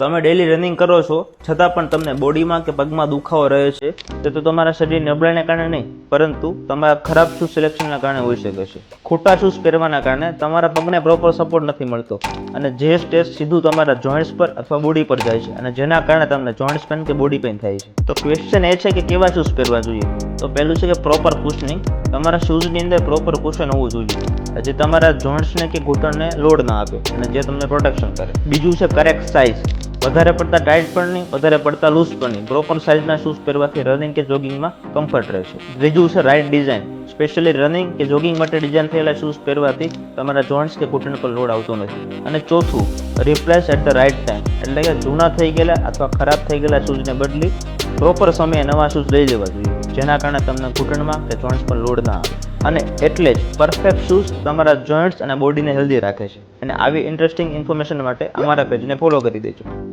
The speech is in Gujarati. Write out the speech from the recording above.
તમે ડેલી રનિંગ કરો છો, છતાં પણ તમને બોડીમાં કે પગમાં દુખાવો રહે છે, તે તો તમારા શરીર નબળાઈને કારણે નહીં, પરંતુ તમારા ખરાબ શૂઝ સિલેક્શનના કારણે હોઈ શકે છે. ખોટા શૂઝ પહેરવાના કારણે તમારા પગને પ્રોપર સપોર્ટ નથી મળતો અને જે સ્ટેજ સીધું તમારા જોઈન્ટ્સ પર અથવા બોડી પર જાય છે અને જેના કારણે તમને જોઈન્ટ્સ પેન કે બોડી પેન થાય છે. તો ક્વેશ્ચન એ છે કે કેવા શૂઝ પહેરવા જોઈએ? તો પહેલું છે કે પ્રોપર કુશનિંગ તમારા શૂઝની અંદર પ્રોપર કુશન હોવું જોઈએ. જે તમારા જોઈન્ટ્સને કે ઘૂંટણને લોડ ના આપે અને જે તમને પ્રોટેક્શન કરે. બીજું છે કરેક્ટ સાઇઝ વધારે પડતા ટાઈટ પણ નહીં, વધારે પડતા લૂઝ પણ નહીં. પ્રોપર સાઇઝના શૂઝ પહેરવાથી રનિંગ કે જોગિંગમાં કમ્ફર્ટ રહેશે. ત્રીજું છે રાઇટ ડિઝાઇન સ્પેશિયલી રનિંગ કે જોગિંગ માટે ડિઝાઇન થયેલા શૂઝ પહેરવાથી તમારા જોઇન્ટ્સ કે ઘૂંટણ પર લોડ આવતો નથી. અને ચોથું replace at the right time એટલે કે જૂના થઈ ગયેલા અથવા ખરાબ થઈ ગયેલા શૂઝને બદલી પ્રોપર સમયે નવા શૂઝ લઈ લેવા જોઈએ. જેના કારણે તમને ઘૂંટણમાં કે જોઈન્ટ્સ પર લોડ ના આવે. અને એટલે જ પરફેક્ટ શૂઝ તમારા જોઈન્ટ્સ અને બોડીને હેલ્ધી રાખે છે. અને આવી ઇન્ટરેસ્ટિંગ ઇન્ફોર્મેશન માટે અમારા પેજને ફોલો કરી દેજો.